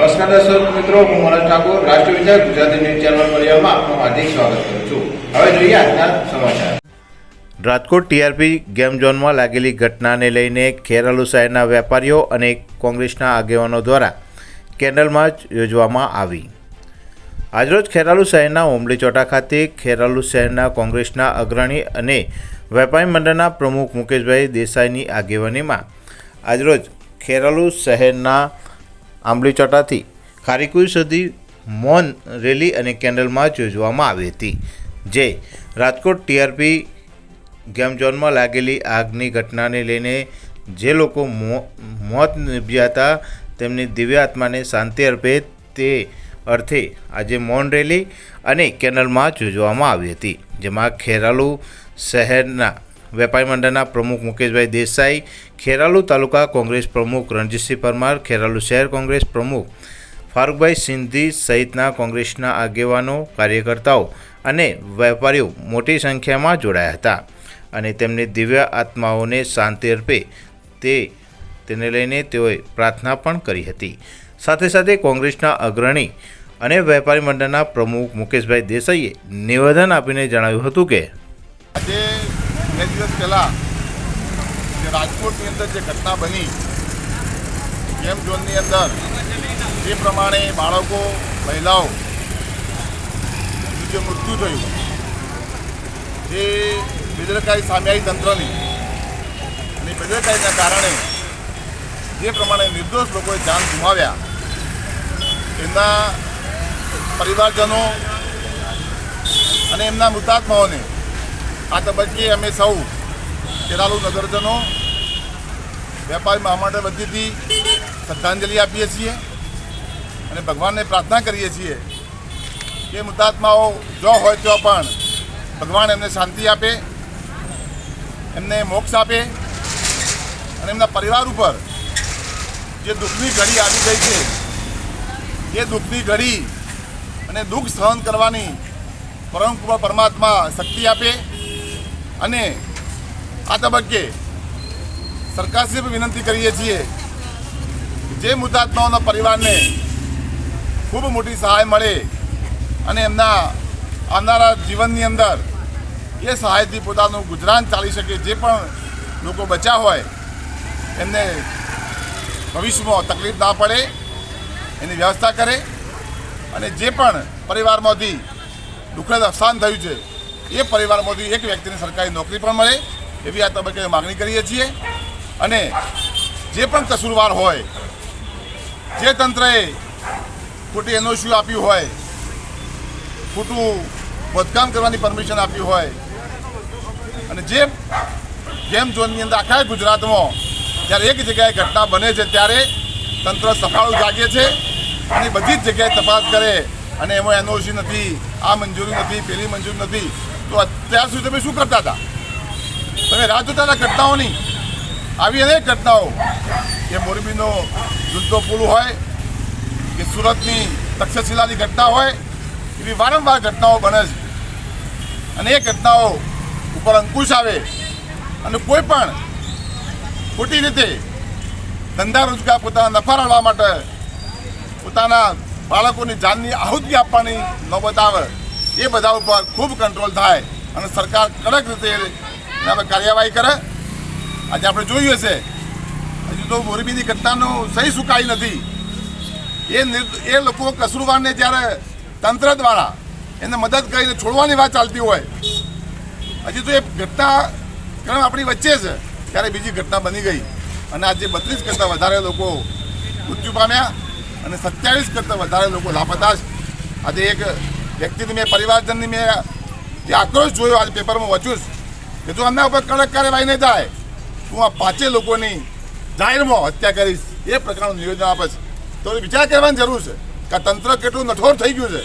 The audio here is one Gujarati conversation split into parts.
દર્શક મિત્રો, હું મનોજ ઠાકોર, રાષ્ટ્રીય વિચાર ગુજરાતી ન્યૂઝ ચેનલ પરિવારમાં આપનું હાર્દિક સ્વાગત કરું છું. હવે જોઈએ આજના સમાચાર. રાજકોટ ટીઆરપી ગેમ ઝોનમાં લાગેલી ઘટનાને લઈને ખેરાલુ શહેરના વેપારીઓ અને કોંગ્રેસના આગેવાનો દ્વારા કેન્ડલ માર્ચ યોજવામાં આવી. આજરોજ ખેરાલુ શહેરના ઓમલી ચોટા ખાતે ખેરાલુ શહેરના કોંગ્રેસના અગ્રણી અને વેપારી મંડળના પ્રમુખ મુકેશભાઈ દેસાઈની આગેવાનીમાં આજરોજ ખેરાલુ શહેરના આંબલી ચોટાથી ખારીકુઈ સુધી મૌન રેલી અને કેન્ડલ માર્ચ યોજવામાં આવી હતી, જે રાજકોટ ટીઆરપી ગેમ ઝોનમાં લાગેલી આગની ઘટનાને લઈને જે લોકો મોત નિપજ્યા હતા તેમની દિવ્ય આત્માને શાંતિ અર્પે તે અર્થે આજે મૌન રેલી અને કેનલમાં જ યોજવામાં આવી હતી, જેમાં ખેરાલુ શહેરના વેપારી મંડળના પ્રમુખ મુકેશભાઈ દેસાઈ, ખેરાલુ તાલુકા કોંગ્રેસ પ્રમુખ રણજીતસિંહ પરમાર, ખેરાલુ શહેર કોંગ્રેસ પ્રમુખ ફારૂકભાઈ સિંધી સહિતના કોંગ્રેસના આગેવાનો, કાર્યકર્તાઓ અને વેપારીઓ મોટી સંખ્યામાં જોડાયા હતા અને તેમની દિવ્ય આત્માઓને શાંતિ અર્પે તે તેને લઈને તેઓએ પ્રાર્થના પણ કરી હતી. સાથે સાથે કોંગ્રેસના અગ્રણી અને વેપારી મંડળના પ્રમુખ મુકેશભાઈ દેસાઈએ નિવેદન આપીને જણાવ્યું હતું કે આજે બે દિવસ પહેલાં જે રાજકોટની અંદર જે ઘટના બની, ગેમ ઝોનની અંદર જે પ્રમાણે બાળકો, મહિલાઓ જે મૃત્યુ થયું. જે બેદરકારી સામે તંત્રની અને બેદરકારીના કારણે જે પ્રમાણે નિર્દોષ લોકોએ જાન ગુમાવ્યા, એમના પરિવારજનો અને એમના મૃતાત્માઓને આ તબક્કે અમે સૌ ખેરાલુ નગરજનો વેપારી મહામંડળ વતીથી શ્રદ્ધાંજલિ આપીએ છીએ અને ભગવાનને પ્રાર્થના કરીએ છીએ કે મૃતાત્માઓ જો હોય તો પણ ભગવાન એમને શાંતિ આપે, એમને મોક્ષ આપે અને એમના પરિવાર ઉપર જે દુઃખની ઘડી આવી ગઈ છે એ દુઃખની ઘડી અને દુઃખ સહન કરવાની પરમ પરમાત્મા શક્તિ આપે અને આ તબક્કે સરકારશ્રી પણ વિનંતી કરીએ છીએ જે મૃતાત્માઓના પરિવારને ખૂબ મોટી સહાય મળે અને એમના આવનારા જીવનની અંદર એ સહાયથી પોતાનું ગુજરાન ચાલી શકે જે પણ લોકો બચ્યા હોય, એમને ભવિષ્યમાં તકલીફ ના પડે, એની વ્યવસ્થા કરે અને જે પણ પરિવારમાંથી દુઃખદ અવસાન થયું છે એ પરિવારમાંથી એક વ્યક્તિને સરકારી નોકરી પણ મળે, એવી આ તબક્કે માગણી કરીએ છીએ. અને જે પણ કસૂરવાર હોય, જે તંત્રએ ખોટી એનઓસી આપ્યું હોય, ખોટું ખોદકામ કરવાની પરમિશન આપ્યું હોય, અને જે ગેમ ઝોનની અંદર આખા ગુજરાતમાં જ્યારે એક જગ્યાએ ઘટના બને છે, ત્યારે તંત્ર સફાળું જાગે છે અને બધી જ જગ્યાએ તપાસ કરે અને એમાં એનઓસી નથી, આ મંજૂરી નથી, પેલી મંજૂરી નથી. તો અત્યાર સુધી તમે શું કરતા હતા? તમે રાહ જોતા હતા ઘટનાઓની? આવી અનેક ઘટનાઓ કે મોરબીનો જુદ્ધો પુલ હોય, કે સુરતની તક્ષશિલાની ઘટના હોય, એવી વારંવાર ઘટનાઓ બને છે. અને એ ઘટનાઓ ઉપર અંકુશ આવે અને કોઈ પણ ખોટી રીતે ધંધા રોજગાર પોતાના નફા રળવા માટે પોતાના બાળકોની જાનની આહુતિ આપવાની નોબત આવે. એ બધા ઉપર ખૂબ કંટ્રોલ થાય અને સરકાર કડક રીતે કાર્યવાહી કરે. આજે આપણે જોયું હશે હજુ તો મોરબીની ઘટનાનું સહી સુકાઈ નથી. એ એ લોકો કસુરવારને જ્યારે તંત્ર દ્વારા એને મદદ કરીને છોડવાની વાત ચાલતી હોય, હજી તો એ ઘટના ક્રમ આપણી વચ્ચે છે, ત્યારે બીજી ઘટના બની ગઈ. અને આજે બત્રીસ કરતાં વધારે લોકો મૃત્યુ પામ્યા અને સત્યાવીસ કરતાં વધારે લોકો લાપતા આજે એક વ્યક્તિની મેં પરિવારજનની મેં જે આક્રોશ જોયો આજે પેપરમાં વાંચ્યું છે કે જો આમના ઉપર કડક કાર્યવાહી નહીં થાય. હું આ પાંચે લોકોની જાહેરમાં હત્યા કરીશ. એ પ્રકારનું નિવેદન આપે છે. તો વિચાર કરવાની જરૂર છે કે તંત્ર કેટલું નઠોર થઈ ગયું છે.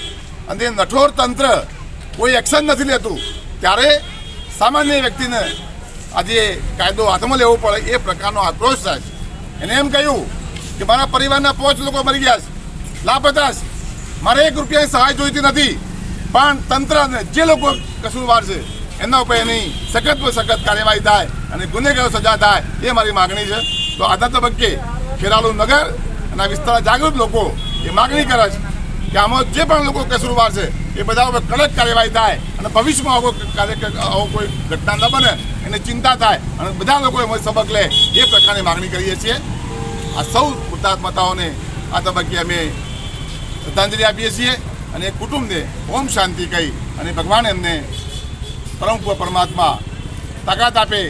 અને એ નઠોર તંત્ર કોઈ એક્શન નથી લેતું. ત્યારે સામાન્ય વ્યક્તિને આજે કાયદો હાથમાં લેવો પડે એ પ્રકારનો આક્રોશ થાય છે. એને એમ કહ્યું કે મારા પરિવારના પાંચ લોકો મરી ગયા છે. લાપતા છે. મારે એક રૂપિયાની સહાય જોઈતી નથી. પણ તંત્ર અને જે લોકો કસૂરવાર છે, એના ઉપર એની સખત સખત કાર્યવાહી થાય અને ગુનેગારો સજા થાય, એ મારી માગણી છે. તો આજના તબક્કે ખેરાલુ નગર અને આ વિસ્તારના જાગૃત લોકો એ માગણી કરે છે કે આમાં જે પણ લોકો કસૂરવાર છે, એ બધા ઉપર કડક કાર્યવાહી થાય અને ભવિષ્યમાં આવો આવો કોઈ ઘટના ન બને એની ચિંતા થાય અને બધા લોકો એમાં સબક લે, એ પ્રકારની માગણી કરીએ છીએ. આ સૌ હુતાત્મતાઓને આ તબક્કે અમે શ્રદ્ધાંજલિ આપીએ છીએ. અને કુટુંબને ઓમ શાંતિ કહી અને ભગવાન એમને પરમ પરમાત્મા તાકાત આપે.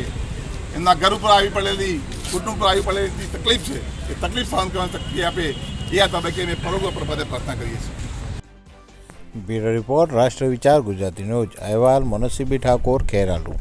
એમના ઘર ઉપર આવી પડેલી, કુટુંબ પર આવી પડેલી તકલીફ છે, એ તકલીફ સહન કરવાની શક્તિ આપે, એ આ તબક્કે અમે પરોગ્ય પ્રપદે પ્રાર્થના કરીએ છીએ. બ્યુરો રિપોર્ટ, રાષ્ટ્ર વિચાર, ગુજરાતી ન્યૂઝ, અહેવાલ, મનસીબી ઠાકોર, ખેરાલુ.